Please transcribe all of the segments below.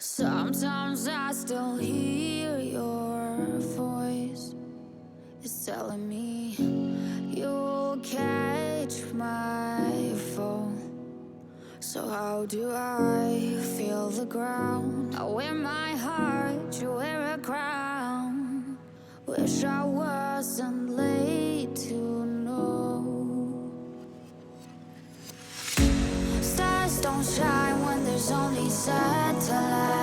Sometimes I still hear your voice. It's telling me you'll catch my fall. So, how do I feel the ground? I wear my heart, you wear a crown. Wish I wasn't. only satellites.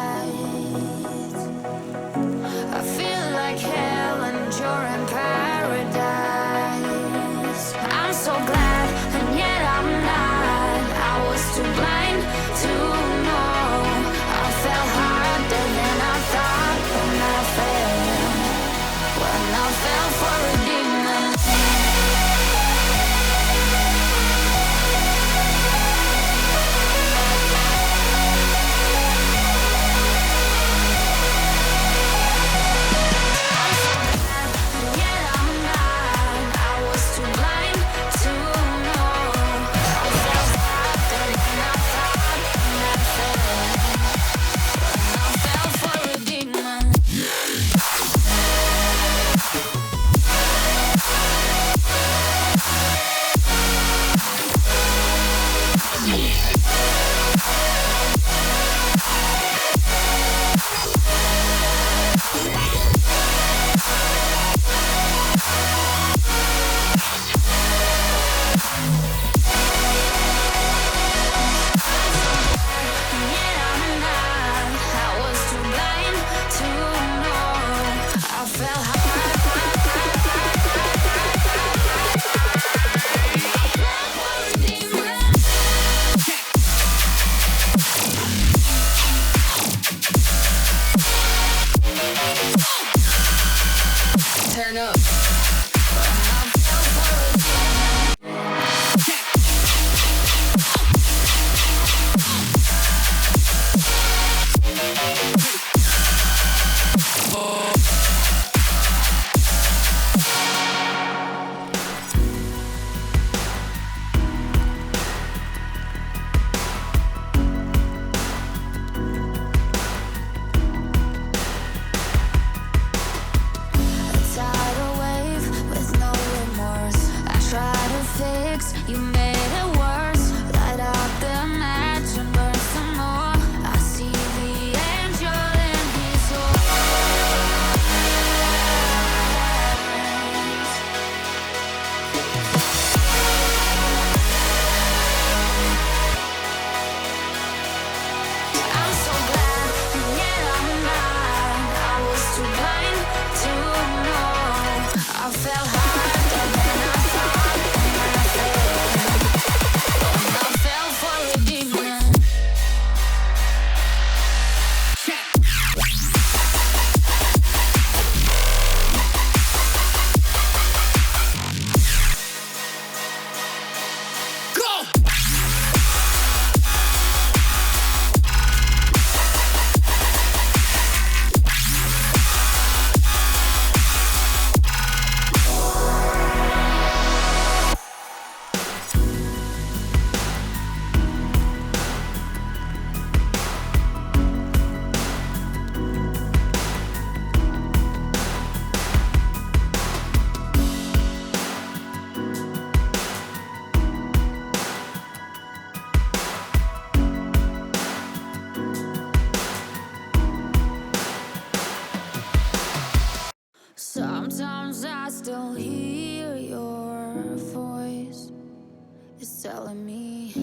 telling me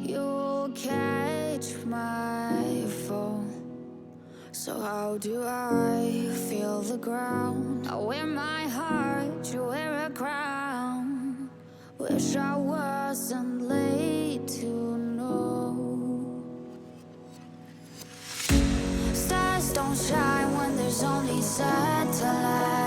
you'll catch my fall. So how do I feel the ground? I wear my heart, you wear a crown. Wish I wasn't late to know. Stars don't shine when there's only satellites.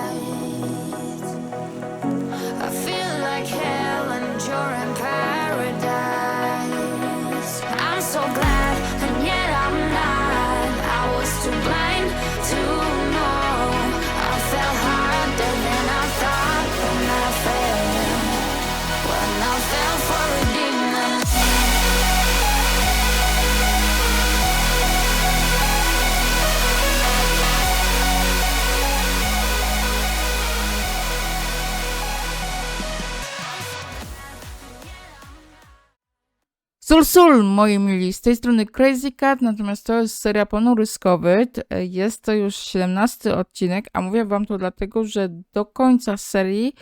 Sul Sul, moi mili, z tej strony Crazy Cat, natomiast to jest seria Ponury Skowyt. Jest to już 17 odcinek, a mówię wam to dlatego, że do końca serii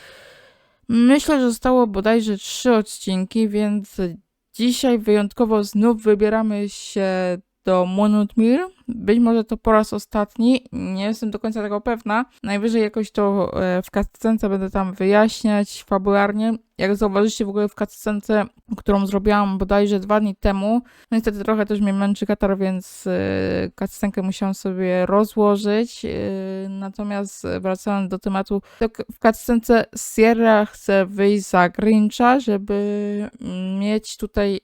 myślę, że zostało bodajże 3 odcinki, więc dzisiaj wyjątkowo znów wybieramy się do Monut Mill. Być może to po raz ostatni, nie jestem do końca tego pewna. Najwyżej jakoś to e, w cutscence będę tam wyjaśniać fabularnie. Jak zauważycie w ogóle w cutscence, którą zrobiłam bodajże dwa dni temu, no niestety trochę też mnie męczy katar, więc e, cutscenkę musiałam sobie rozłożyć. E, Natomiast wracając do tematu, to k- w cutscence Sierra chce wyjść za Grincha, żeby mieć tutaj,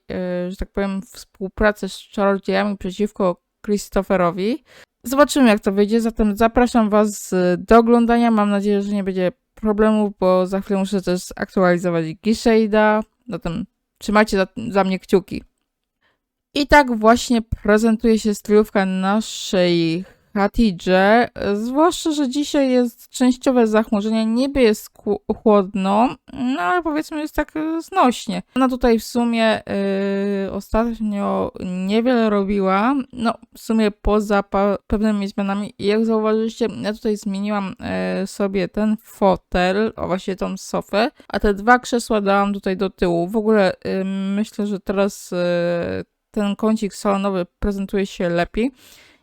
że tak powiem, współpracę z czarodziejami przeciwko Christopherowi. Zobaczymy, jak to wyjdzie. Zatem zapraszam Was y, do oglądania. Mam nadzieję, że nie będzie problemów, bo za chwilę muszę też aktualizować Gishade'a. Zatem trzymajcie za, za mnie kciuki. I tak właśnie prezentuje się stylówka naszej Hatidże. Zwłaszcza, że dzisiaj jest częściowe zachmurzenie. Niebie jest chłodno, no ale powiedzmy jest tak y, znośnie. Ona tutaj w sumie y, ostatnio niewiele robiła. No, w sumie poza pewnymi zmianami. Jak zauważyliście, ja tutaj zmieniłam y, sobie ten fotel, o właśnie tą sofę, a te dwa krzesła dałam tutaj do tyłu. W ogóle y, myślę, że teraz y, ten kącik salonowy prezentuje się lepiej.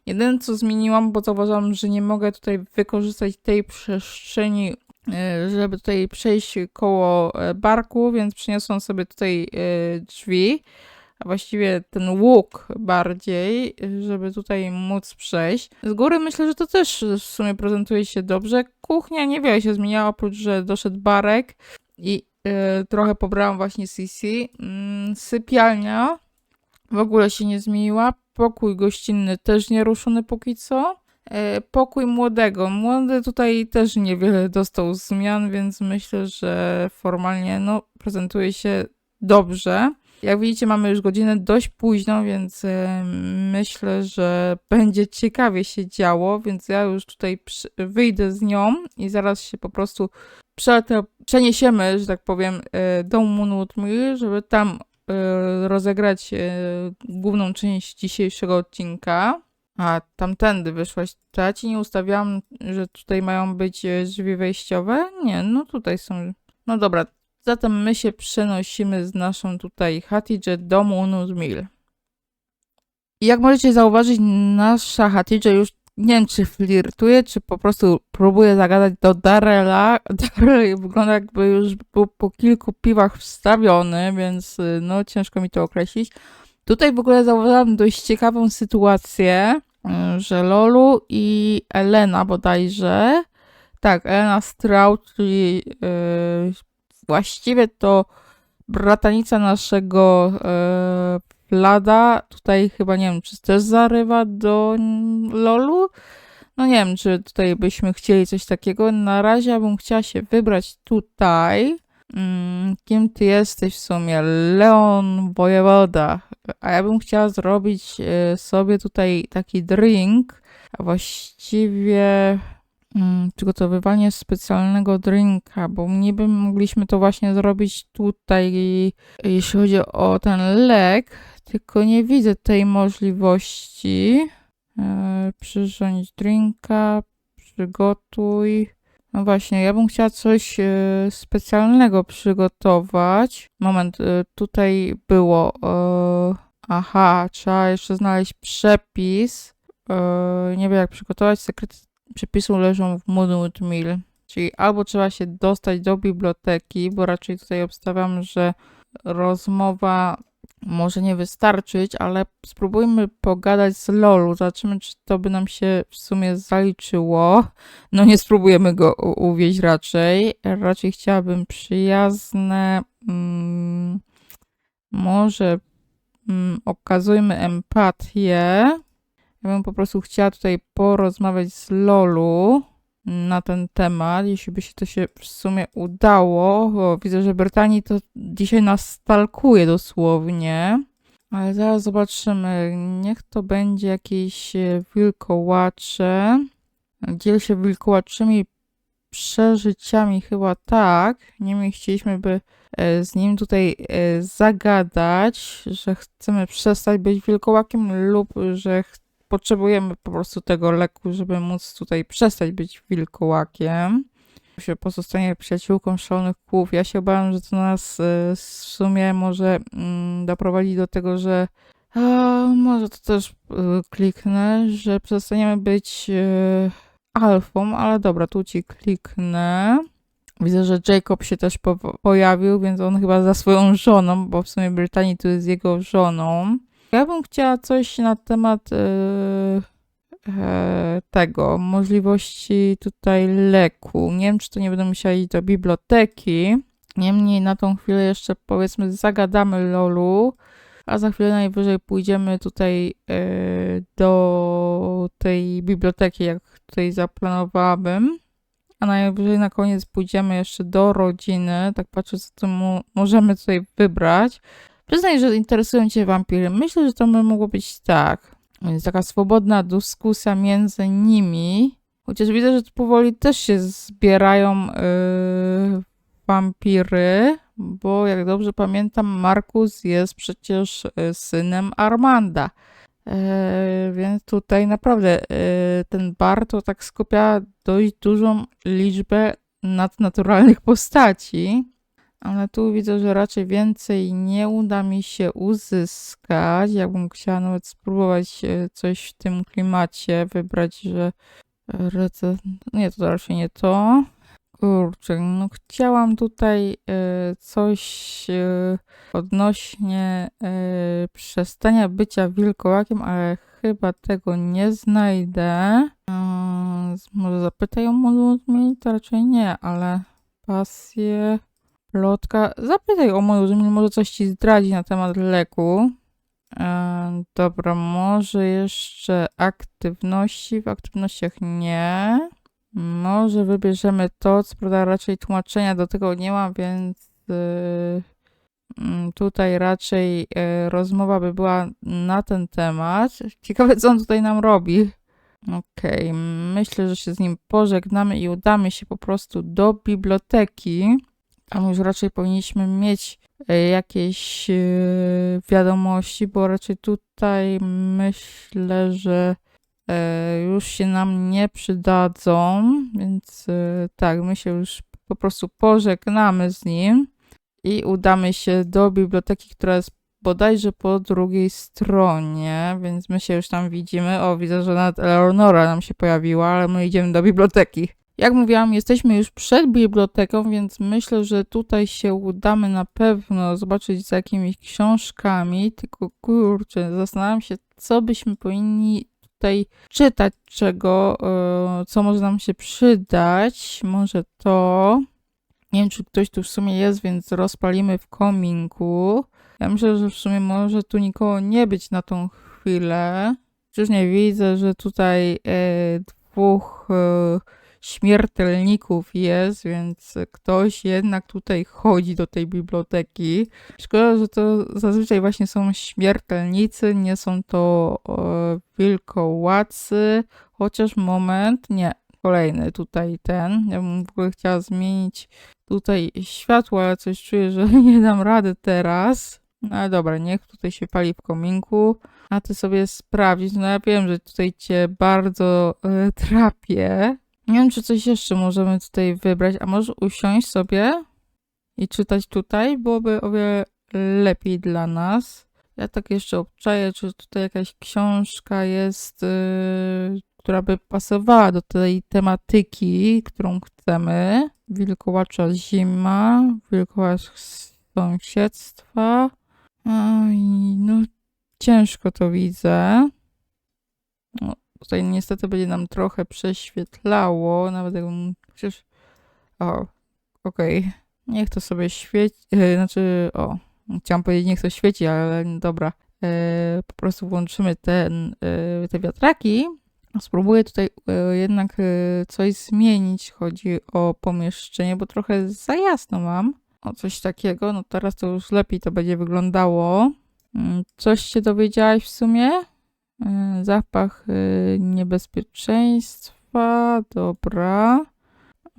Jedyne co zmieniłam, bo zauważyłam, że nie mogę tutaj wykorzystać tej przestrzeni, e, żeby tutaj przejść koło e, barku, więc przyniosłam sobie tutaj e, drzwi, a właściwie ten łuk bardziej, żeby tutaj móc przejść. Z góry myślę, że to też w sumie prezentuje się dobrze. Kuchnia niewiele się zmieniała, oprócz, że doszedł barek i trochę pobrałam właśnie CC. Mm, sypialnia w ogóle się nie zmieniła. Pokój gościnny też nie ruszony póki co. E, Pokój młodego. Młody tutaj też niewiele dostał zmian, więc myślę, że formalnie no, prezentuje się dobrze. Jak widzicie, mamy już godzinę dość późną, więc e, myślę, że będzie ciekawie się działo, więc ja już tutaj wyjdę z nią i zaraz się po prostu przeniesiemy, że tak powiem, e, do Moonwood żeby tam rozegrać e, główną część dzisiejszego odcinka. A tamtędy wyszłaś. To ja ci nie ustawiałam, że tutaj mają być e, drzwi wejściowe? Nie, no tutaj są. No dobra, zatem my się przenosimy z naszą tutaj Hatidże do. I jak możecie zauważyć, nasza Hatidże już nie wiem, czy flirtuje, czy po prostu próbuje zagadać do Darela. Darel wygląda jakby już był po kilku piwach wstawiony, więc y, no ciężko mi to określić. Tutaj w ogóle zauważyłam dość ciekawą sytuację, y, że Lolu i Elena bodajże, tak, Elena Stroud, czyli y, właściwie to bratanica naszego y, Vlada, tutaj chyba nie wiem, czy też zarywa do Lolu? No nie wiem, czy tutaj byśmy chcieli coś takiego. Na razie ja bym chciała się wybrać tutaj. Mm, kim ty jesteś w sumie? Leon Wojewoda. A ja bym chciała zrobić e, sobie tutaj taki drink, a właściwie mm, przygotowywanie specjalnego drinka, bo niby mogliśmy to właśnie zrobić tutaj, jeśli chodzi o ten lek, tylko nie widzę tej możliwości. E, przyrządź drinka, przygotuj. No właśnie, ja bym chciała coś e, specjalnego przygotować. Moment, e, tutaj było. E, aha, trzeba jeszcze znaleźć przepis. Nie wiem jak przygotować. Sekrety przepisu leżą w Moonwood Mill. Czyli albo trzeba się dostać do biblioteki, bo raczej tutaj obstawiam, że rozmowa może nie wystarczyć, ale spróbujmy pogadać z Lolu. Zobaczymy, czy to by nam się w sumie zaliczyło. No nie spróbujemy go u- uwieźć raczej. Raczej chciałabym przyjazne. Mm, może mm, okazujmy empatię. Ja bym po prostu chciała tutaj porozmawiać z Lolu na ten temat, jeśli by się to się w sumie udało, bo widzę, że Brytanii to dzisiaj nas stalkuje dosłownie. Ale zaraz zobaczymy. Niech to będzie jakieś e, wilkołacze. Dziel się wilkołaczymi przeżyciami, chyba tak. Niemniej chcieliśmy by e, z nim tutaj e, zagadać, że chcemy przestać być wilkołakiem lub że ch- potrzebujemy po prostu tego leku, żeby móc tutaj przestać być wilkołakiem. Się pozostanie przyjaciółką szalonych kłów. Ja się obawiam, że to nas e, w sumie może mm, doprowadzić do tego, że a, może to też y, kliknę, że przestaniemy być y, alfą, ale dobra, tu ci kliknę. Widzę, że Jacob się też po pojawił, więc on chyba za swoją żoną, bo w sumie Brytanii tu jest jego żoną. Ja bym chciała coś na temat y, e, tego, możliwości tutaj leku. Nie wiem, czy to nie będę musiała iść do biblioteki. Niemniej na tą chwilę jeszcze powiedzmy zagadamy Lolu, a za chwilę najwyżej pójdziemy tutaj e, do tej biblioteki, jak tutaj zaplanowałabym. A najwyżej na koniec pójdziemy jeszcze do rodziny. Tak patrzę, co tu możemy tutaj wybrać. Przyznaj, że interesują Cię wampiry. Myślę, że to by mogło być tak. Więc taka swobodna dyskusja między nimi. Chociaż widzę, że tu powoli też się zbierają yy, wampiry, bo jak dobrze pamiętam, Markus jest przecież y, synem Armanda. E, więc tutaj naprawdę e, ten bar to tak skupia dość dużą liczbę nadnaturalnych postaci. Ale tu widzę, że raczej więcej nie uda mi się uzyskać. Jakbym chciała nawet spróbować e, coś w tym klimacie, wybrać, że rece... Nie, to raczej nie to. Kurczę, no chciałam tutaj e, coś e, odnośnie e, przestania bycia wilkołakiem, ale chyba tego nie znajdę. E, może zapytaj o moduł? To raczej nie, ale pasję, plotka. Zapytaj o moduł zmieni, może coś ci zdradzi na temat leku. E, dobra, może jeszcze aktywności. W aktywnościach nie. Może wybierzemy to, co prawda raczej tłumaczenia do tego nie mam, więc y, mm, tutaj raczej y, rozmowa by była na ten temat. Ciekawe, co on tutaj nam robi. Okej, myślę, że się z nim pożegnamy i udamy się po prostu do biblioteki. Tam już raczej powinniśmy mieć y, jakieś y, wiadomości, bo raczej tutaj myślę, że e, już się nam nie przydadzą, więc e, tak, my się już po prostu pożegnamy z nim i udamy się do biblioteki, która jest bodajże po drugiej stronie, więc my się już tam widzimy. O, widzę, że nawet Eleonora nam się pojawiła, ale my idziemy do biblioteki. Jak mówiłam, jesteśmy już przed biblioteką, więc myślę, że tutaj się udamy na pewno zobaczyć za jakimiś książkami. Tylko kurczę, zastanawiam się, co byśmy powinni tutaj czytać, czego, e, co może nam się przydać. Może to. Nie wiem, czy ktoś tu w sumie jest, więc rozpalimy w kominku. Ja myślę, że w sumie może tu nikogo nie być na tą chwilę. Przecież nie widzę, że tutaj e, dwóch e, śmiertelników jest, więc ktoś jednak tutaj chodzi do tej biblioteki. Szkoda, że to zazwyczaj właśnie są śmiertelnicy, nie są to e, wilkołacy, chociaż moment, nie, kolejny tutaj ten. Ja bym w ogóle chciała zmienić tutaj światło, ale coś czuję, że nie dam rady teraz. No ale dobra, niech tutaj się pali w kominku, a ty sobie sprawdzić. No ja wiem, że tutaj cię bardzo e, trapię. Nie wiem, czy coś jeszcze możemy tutaj wybrać, a może usiąść sobie i czytać tutaj, byłoby o wiele lepiej dla nas. Ja tak jeszcze obczaję, czy tutaj jakaś książka jest, yy, która by pasowała do tej tematyki, którą chcemy. Wilkołacza zima, wilkołacz sąsiedztwa. Oj, no ciężko to widzę. No, tutaj niestety będzie nam trochę prześwietlało, nawet jakbym przecież... O, okej. Niech to sobie świeci, e, znaczy, o, chciałam powiedzieć niech to świeci, ale dobra. E, po prostu włączymy ten, e, te wiatraki. Spróbuję tutaj jednak coś zmienić, chodzi o pomieszczenie, bo trochę za jasno mam. O coś takiego, no teraz to już lepiej to będzie wyglądało. Mm, Coś się dowiedziałaś w sumie? E, Zapach e, niebezpieczeństwa, dobra.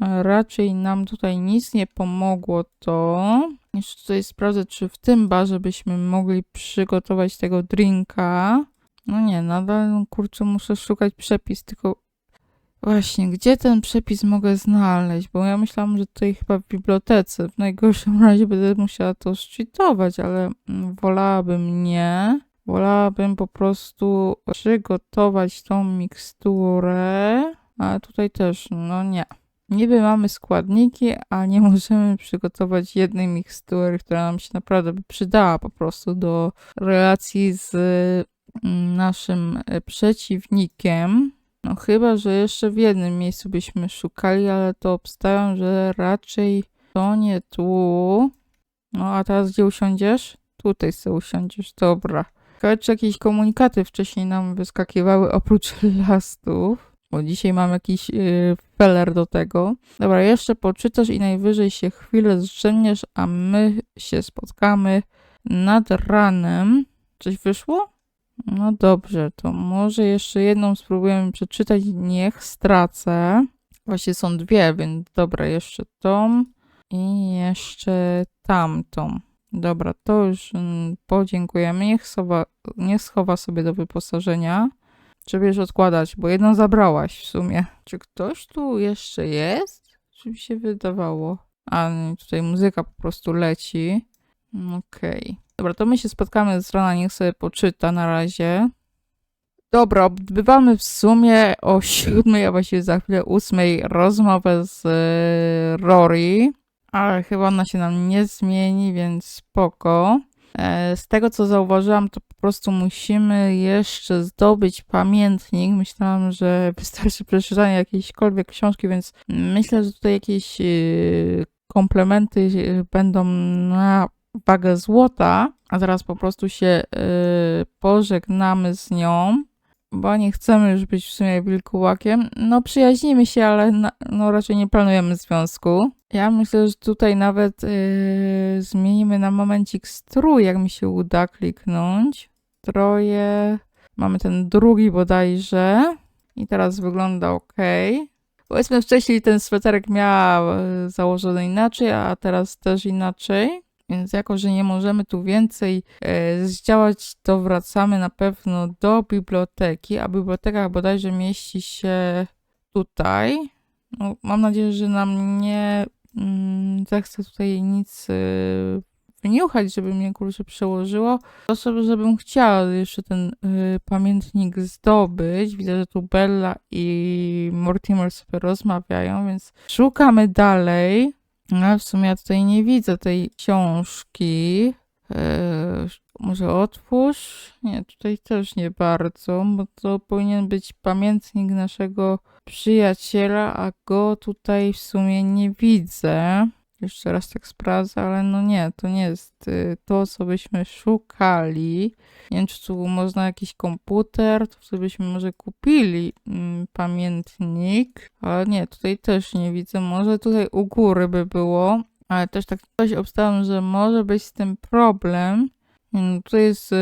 e, raczej nam tutaj nic nie pomogło to. Jeszcze tutaj sprawdzę, czy w tym barze byśmy mogli przygotować tego drinka. No nie, nadal kurczę muszę szukać przepis, tylko właśnie, gdzie ten przepis mogę znaleźć? Bo ja myślałam, że tutaj chyba w bibliotece. W najgorszym razie będę musiała to szczytować, ale mm, wolałabym nie. Wolałabym po prostu przygotować tą miksturę, ale tutaj też, no nie. Niby mamy składniki, a nie możemy przygotować jednej mikstury, która nam się naprawdę by przydała po prostu do relacji z mm, naszym e, przeciwnikiem. No chyba, że jeszcze w jednym miejscu byśmy szukali, ale to obstawiam, że raczej to nie tu. No a teraz gdzie usiądziesz? Tutaj sobie usiądziesz, dobra. Czy jakieś komunikaty wcześniej nam wyskakiwały oprócz lastów. Bo dzisiaj mam jakiś yy, feller do tego. Dobra, jeszcze poczytasz i najwyżej się chwilę zdrzemniesz, a my się spotkamy nad ranem. Coś wyszło? No dobrze, to może jeszcze jedną spróbujemy przeczytać. Niech stracę. Właśnie są dwie, więc dobra, jeszcze tą i jeszcze tamtą. Dobra, to już mm, podziękujemy. Niech, sowa, niech schowa sobie do wyposażenia. Czy wiesz odkładać, bo jedną zabrałaś w sumie. Czy ktoś tu jeszcze jest? Czy mi się wydawało? A tutaj muzyka po prostu leci. Okej. Dobra, to my się spotkamy z rana, niech sobie poczyta na razie. Dobra, odbywamy w sumie o siódmej, a właściwie za chwilę ósmej rozmowę z e, Rory, ale chyba ona się nam nie zmieni, więc spoko. E, Z tego co zauważyłam, to po prostu musimy jeszcze zdobyć pamiętnik. Myślałam, że wystarczy przeczytanie jakiejśkolwiek książki, więc myślę, że tutaj jakieś e, komplementy e, będą na wagę złota, a teraz po prostu się y, pożegnamy z nią, bo nie chcemy już być w sumie wilkołakiem. No przyjaźnimy się, ale na, no raczej nie planujemy związku. Ja myślę, że tutaj nawet y, zmienimy na momencik strój, jak mi się uda kliknąć. Troje, mamy ten drugi bodajże i teraz wygląda ok. Powiedzmy wcześniej ten sweterek miała y, założony inaczej, a teraz też inaczej. Więc jako, że nie możemy tu więcej e, zdziałać, to wracamy na pewno do biblioteki, a biblioteka bodajże mieści się tutaj. No, mam nadzieję, że nam nie mm, zechce tutaj nic e, wyniuchać, żeby mnie kurczę przełożyło. To sobie, żebym chciała jeszcze ten e, pamiętnik zdobyć. Widzę, że tu Bella i Mortimer sobie rozmawiają, więc szukamy dalej. No, w sumie ja tutaj nie widzę tej książki. Eee, może otwórz? Nie, tutaj też nie bardzo, bo to powinien być pamiętnik naszego przyjaciela, a go tutaj w sumie nie widzę. Jeszcze raz tak sprawdzę, ale no nie, to nie jest y, to, co byśmy szukali. Nie wiem, czy tu można jakiś komputer, to wtedy byśmy może kupili mm, pamiętnik, ale nie, tutaj też nie widzę. Może tutaj u góry by było, ale też tak coś obstawiam, że może być z tym problem. No, to jest y,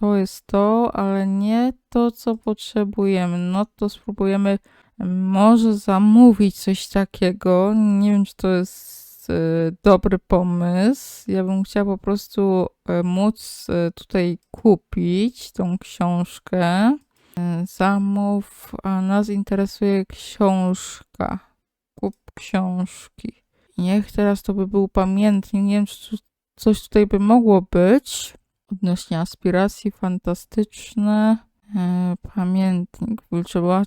to jest to, ale nie to, co potrzebujemy. No to spróbujemy może zamówić coś takiego. Nie wiem, czy to jest e, dobry pomysł. Ja bym chciała po prostu e, móc e, tutaj kupić tą książkę. Zamów, a nas interesuje książka. Kup książki. Niech teraz to by był pamiętnik. Nie wiem, czy coś tutaj by mogło być. Odnośnie aspiracji fantastyczne. E, pamiętnik Wilczeba.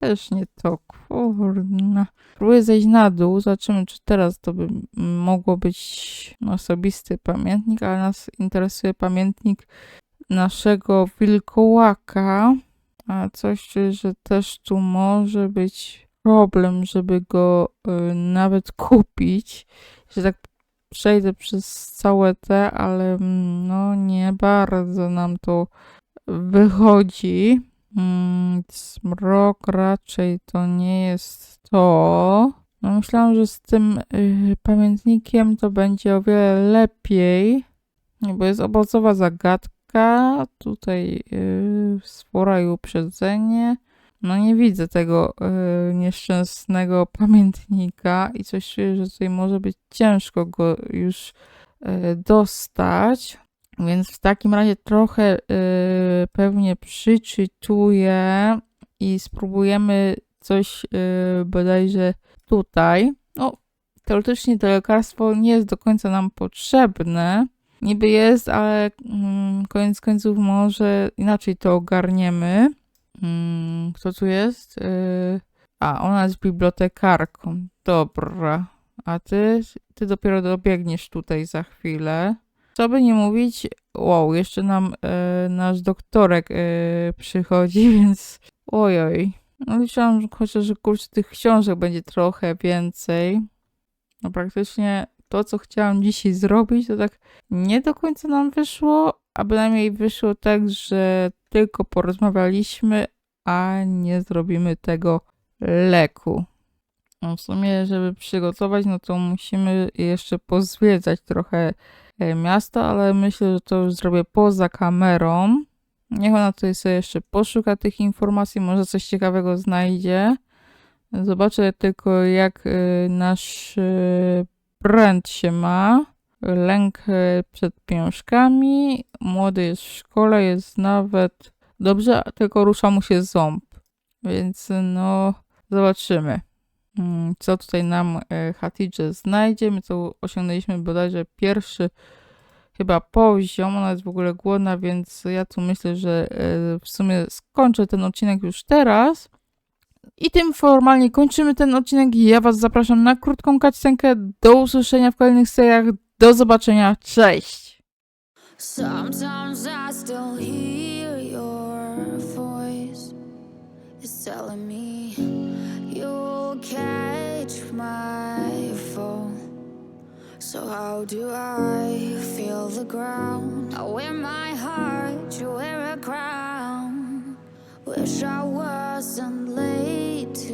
Też nie to, kurna. Próbuję zejść na dół, zobaczymy, czy teraz to by mogło być osobisty pamiętnik, ale nas interesuje pamiętnik naszego wilkołaka. A coś, że też tu może być problem, żeby go y, nawet kupić. Że tak przejdę przez całe te, ale mm, no nie bardzo nam to wychodzi. Mm, Smrok raczej to nie jest to. No myślałam, że z tym y, pamiętnikiem to będzie o wiele lepiej, bo jest obozowa zagadka. Tutaj y, sfora i uprzedzenie. No nie widzę tego e, nieszczęsnego pamiętnika i coś czuję, że tutaj może być ciężko go już e, dostać. Więc w takim razie trochę e, pewnie przeczytuję i spróbujemy coś e, bodajże tutaj. No, teoretycznie to lekarstwo nie jest do końca nam potrzebne. Niby jest, ale mm, koniec końców może inaczej to ogarniemy. Mm, kto tu jest? Yy, a, ona jest bibliotekarką. Dobra. A ty? Ty dopiero dobiegniesz tutaj za chwilę. Co by nie mówić, wow, jeszcze nam e, nasz doktorek e, przychodzi, więc ojoj. No liczyłam, że chociaż, że kurczę, tych książek będzie trochę więcej. No praktycznie to, co chciałam dzisiaj zrobić, to tak nie do końca nam wyszło, a bynajmniej wyszło tak, że tylko porozmawialiśmy, a nie zrobimy tego leku. No w sumie, żeby przygotować, no to musimy jeszcze pozwiedzać trochę e, miasto, ale myślę, że to już zrobię poza kamerą. Niech ona tutaj sobie jeszcze poszuka tych informacji, może coś ciekawego znajdzie. Zobaczę tylko, jak e, nasz e, brand się ma. Lęk e, przed pieniążkami. Młody jest w szkole, jest nawet dobrze, tylko rusza mu się ząb. Więc no, zobaczymy. Mm, Co tutaj nam e, Hatidże znajdzie? My tu osiągnęliśmy bodajże pierwszy chyba poziom. Ona jest w ogóle głodna, więc ja tu myślę, że e, w sumie skończę ten odcinek już teraz. I tym formalnie kończymy ten odcinek. Ja Was zapraszam na krótką cutscenkę. Do usłyszenia w kolejnych seriach. Do zobaczenia. Cześć! Sometimes I still hear your voice. It's telling me you'll catch my fall. So, how do I feel the ground? I wear my heart, you wear a crown. Wish I wasn't late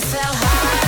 don't high.